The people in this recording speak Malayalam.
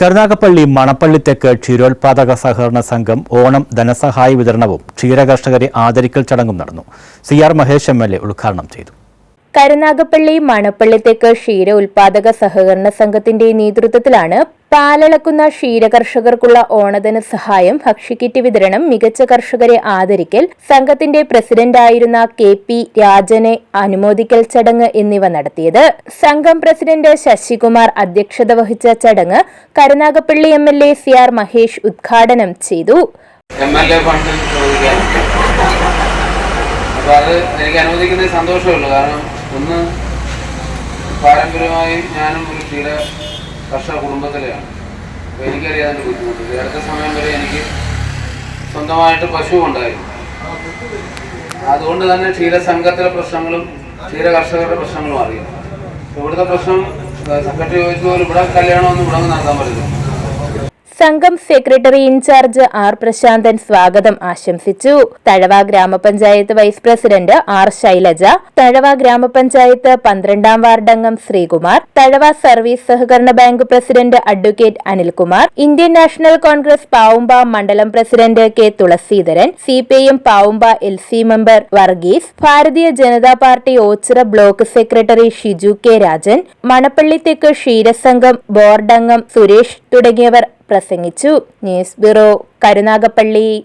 കരുനാഗപ്പള്ളി മണപ്പള്ളി തെക്ക് ക്ഷീരോത്പാദക സഹകരണ സംഘം ഓണം ധനസഹായ വിതരണവും ക്ഷീരകർഷകരെ ആദരിക്കൽ ചടങ്ങും നടന്നു. C R Mahesh M L A ഉദ്ഘാടനം ചെയ്തു. കരുനാഗപ്പള്ളി മണപ്പള്ളിത്തേക്ക് ക്ഷീര ഉൽപാദക സഹകരണ സംഘത്തിന്റെ നേതൃത്വത്തിലാണ് പാലളക്കുന്ന ക്ഷീരകർഷകർക്കുള്ള ഓണധന സഹായം ഭക്ഷ്യക്കിറ്റ് വിതരണം മികച്ച കർഷകരെ ആദരിക്കൽ സംഘത്തിന്റെ പ്രസിഡന്റായിരുന്ന കെ പി രാജനെ അനുമോദിക്കൽ ചടങ്ങ് എന്നിവ നടത്തിയത്. സംഘം പ്രസിഡന്റ് ശശികുമാർ അധ്യക്ഷത വഹിച്ച ചടങ്ങ് Karunagappally M L A C R Mahesh ഉദ്ഘാടനം ചെയ്തു. എനിക്ക് അനുവദിക്കുന്നതിൽ സന്തോഷമുള്ളൂ കാരണം ഒന്ന് പാരമ്പര്യമായി ഞാനും ഒരു ക്ഷീര കർഷക കുടുംബത്തിലെയാണ്. അപ്പോൾ എനിക്കറിയാം അതിന്റെ ബുദ്ധിമുട്ട്. അടുത്ത സമയം വരെ എനിക്ക് സ്വന്തമായിട്ട് പശു ഉണ്ടായിരുന്നു. അതുകൊണ്ട് തന്നെ ക്ഷീരസംഘത്തിലെ പ്രശ്നങ്ങളും ക്ഷീര കർഷകരുടെ പ്രശ്നങ്ങളും അറിയാം. ഇവിടുത്തെ പ്രശ്നം സെക്രട്ടറി ചോദിച്ചതുപോലെ ഇവിടെ കല്യാണമൊന്നും ഇവിടെ നടത്താൻ പറ്റില്ല. സംഘം സെക്രട്ടറി ഇൻചാർജ് ആർ പ്രശാന്തൻ സ്വാഗതം ആശംസിച്ചു. തഴവ ഗ്രാമപഞ്ചായത്ത് vice president R Shailaja Thazhava ഗ്രാമപഞ്ചായത്ത് പന്ത്രണ്ടാം വാർഡംഗം ശ്രീകുമാർ തഴവ സർവീസ് സഹകരണ bank president advocate Anilkumar Indian National Congress Pavumba മണ്ഡലം president K Thulaseedharan C P M Pavumba L C member Varghese Bharatiya Janata party Oachira block secretary Shiju K Rajan Manappally തെക്ക് ക്ഷീരസംഘം ബോർഡംഗം സുരേഷ് തുടങ്ങിയവർ പ്രസംഗിച്ചു. News bureau Karunagappally.